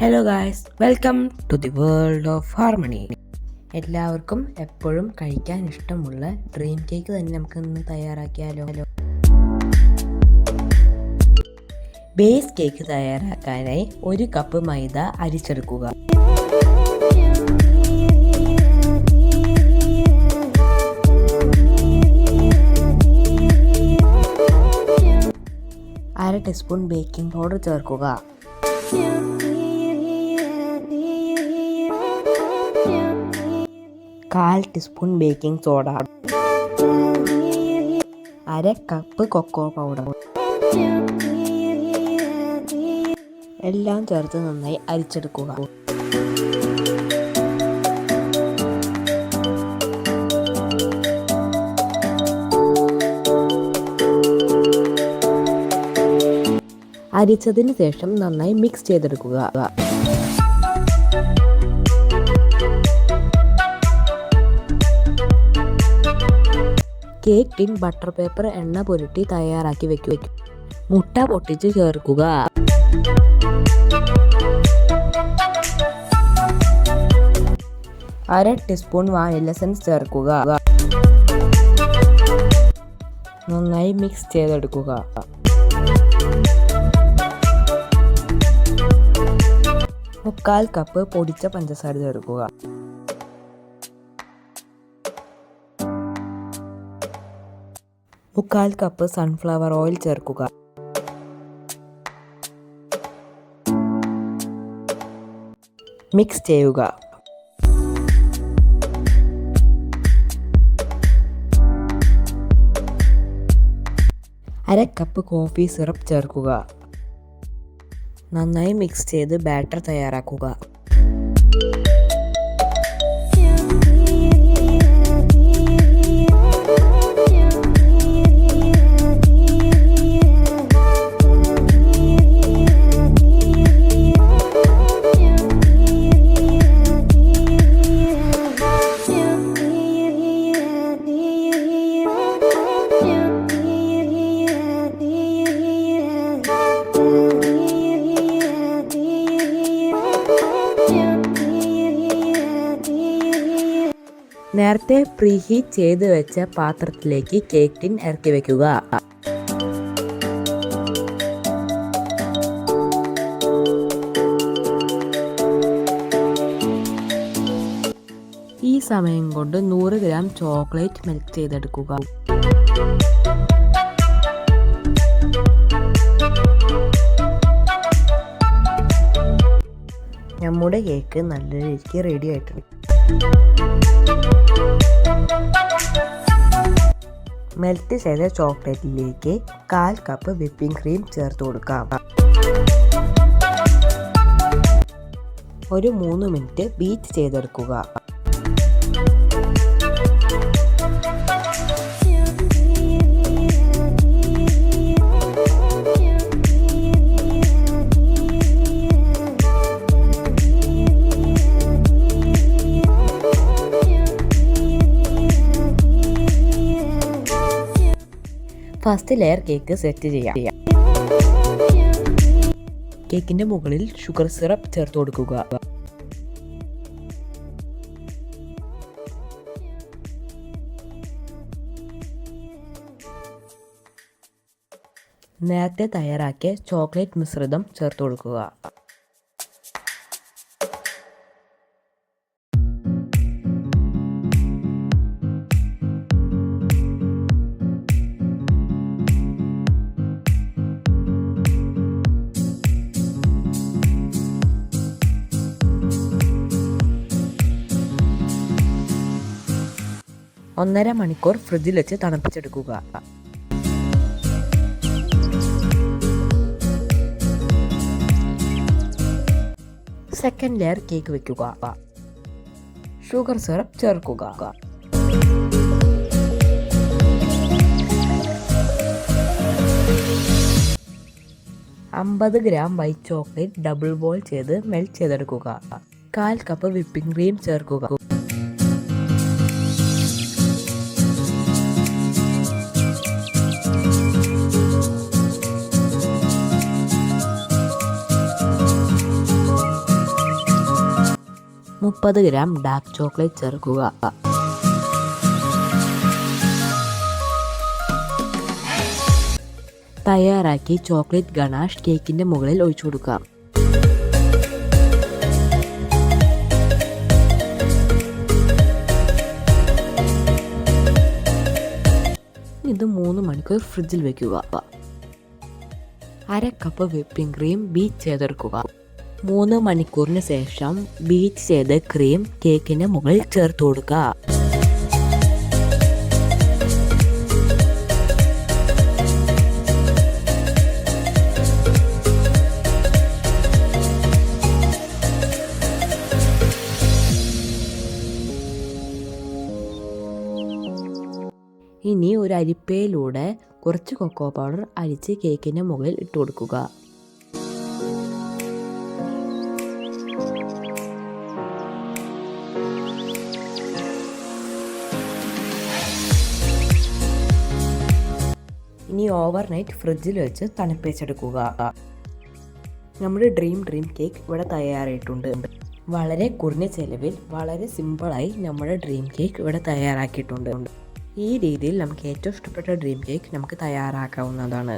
Hello guys welcome to the world of harmony എല്ലാവർക്കും എപ്പോഴും കഴിക്കാൻ ഇഷ്ടമുള്ള ഡ്രീം കേക്ക് തന്നെ നമുക്ക് ഇന്ന് തയ്യാറാക്കിയാലോ? ഹലോ ബേസ് കേക്ക് തയ്യാറാക്കാനായി ഒരു കപ്പ് മൈദ അരിച്ചെടുക്കുക. അര ടീസ്പൂൺ ബേക്കിംഗ് പൗഡർ ചേർക്കുക. കാൽ ടീസ്പൂൺ ബേക്കിംഗ് സോഡ. അര കപ്പ് കൊക്കോ പൗഡർ. എല്ലാം ചേർത്ത് നന്നായി അരിച്ചെടുക്കുക. അരിച്ചതിന് ശേഷം നന്നായി മിക്സ് ചെയ്തെടുക്കുക. കേക്ക് ടിൻ ബട്ടർ പേപ്പർ എണ്ണ പുരട്ടി തയ്യാറാക്കി വെക്കുക മുട്ട പൊട്ടിച്ച് ചേർക്കുക. അര ടീസ്പൂൺ വാനില എസൻസ് ചേർക്കുക. നന്നായി മിക്സ് ചെയ്തെടുക്കുക. മുക്കാൽ കപ്പ് പൊടിച്ച പഞ്ചസാര ചേർക്കുക. മുക്കാൽ കപ്പ് സൺഫ്ലവർ ഓയിൽ ചേർക്കുക. മിക്സ് ചെയ്യുക. അര കപ്പ് കോഫി സിറപ്പ് ചേർക്കുക. നന്നായി മിക്സ് ചെയ്ത് ബാറ്റർ തയ്യാറാക്കുക. നേരത്തെ പ്രീഹീറ്റ് ചെയ്ത് വെച്ച പാത്രത്തിലേക്ക് കേക്ക് ടിൻ ഇറക്കി വെക്കുക. ഈ സമയം കൊണ്ട് നൂറ് ഗ്രാം ചോക്ലേറ്റ് മെൽറ്റ് ചെയ്തെടുക്കുക. നമ്മുടെ കേക്ക് നല്ല രീതിക്ക് റെഡി ആയിട്ടുണ്ട്. മെൽറ്റ് ചെയ്ത ചോക്ലേറ്റിലേക്ക് കാൽ കപ്പ് വിപ്പിംഗ് ക്രീം ചേർത്ത് കൊടുക്കാം. ഒരു മൂന്ന് മിനിറ്റ് ബീറ്റ് ചെയ്തെടുക്കുക. ഫസ്റ്റ് ലെയർ കേക്ക് സെറ്റ് ചെയ്യാം. കേക്കിന്റെ മുകളിൽ ഷുഗർ സിറപ്പ് ചേർത്ത് കൊടുക്കുക. നേരത്തെ തയ്യാറാക്കിയ ചോക്ലേറ്റ് മിശ്രിതം ചേർത്ത് കൊടുക്കുക. ഒന്നര മണിക്കൂർ ഫ്രിഡ്ജിൽ വെച്ച് തണുപ്പിച്ചെടുക്കുക. സെക്കൻഡ് ലെയർ കേക്ക് വെക്കുക. ഷുഗർ സിറപ്പ് ചേർക്കുക. അമ്പത് gram white chocolate double boil ചെയ്ത് മെൽറ്റ് ചെയ്തെടുക്കുക. കാൽ കപ്പ് വിപ്പിംഗ് ക്രീം ചേർക്കുക. മുപ്പത് ഗ്രാം ഡാർക്ക് ചോക്ലേറ്റ് ചേർക്കുക. തയ്യാറാക്കി ചോക്ലേറ്റ് ഗണാഷ് കേക്കിന്റെ മുകളിൽ ഒഴിച്ചു കൊടുക്കാം. ഇത് മൂന്ന് മണിക്കൂർ ഫ്രിഡ്ജിൽ വെക്കുക. അര കപ്പ് വിപ്പിംഗ് ക്രീം ബീറ്റ് ചെയ്തെടുക്കുക മൂന്ന് മണിക്കൂറിന് ശേഷം ബീച്ച് ചെയ്ത് ക്രീം കേക്കിന് മുകളിൽ ചേർത്ത് കൊടുക്കുക. ഇനി ഒരു അരിപ്പയിലൂടെ കുറച്ച് കൊക്കോ പൗഡർ അരിച്ച് കേക്കിന്റെ മുകളിൽ ഇട്ട് കൊടുക്കുക. ഇനി ഓവർനൈറ്റ് ഫ്രിഡ്ജിൽ വെച്ച് തണുപ്പിച്ചെടുക്കുക നമ്മുടെ ഡ്രീം ഡ്രീം കേക്ക് ഇവിടെ തയ്യാറായിട്ടുണ്ട്. വളരെ കുറഞ്ഞ ചെലവിൽ വളരെ സിമ്പിളായി നമ്മുടെ ഡ്രീം കേക്ക് ഇവിടെ തയ്യാറാക്കിയിട്ടുണ്ട്. ഈ രീതിയിൽ നമുക്ക് ഏറ്റവും ഇഷ്ടപ്പെട്ട ഡ്രീം കേക്ക് നമുക്ക് തയ്യാറാക്കാവുന്നതാണ്.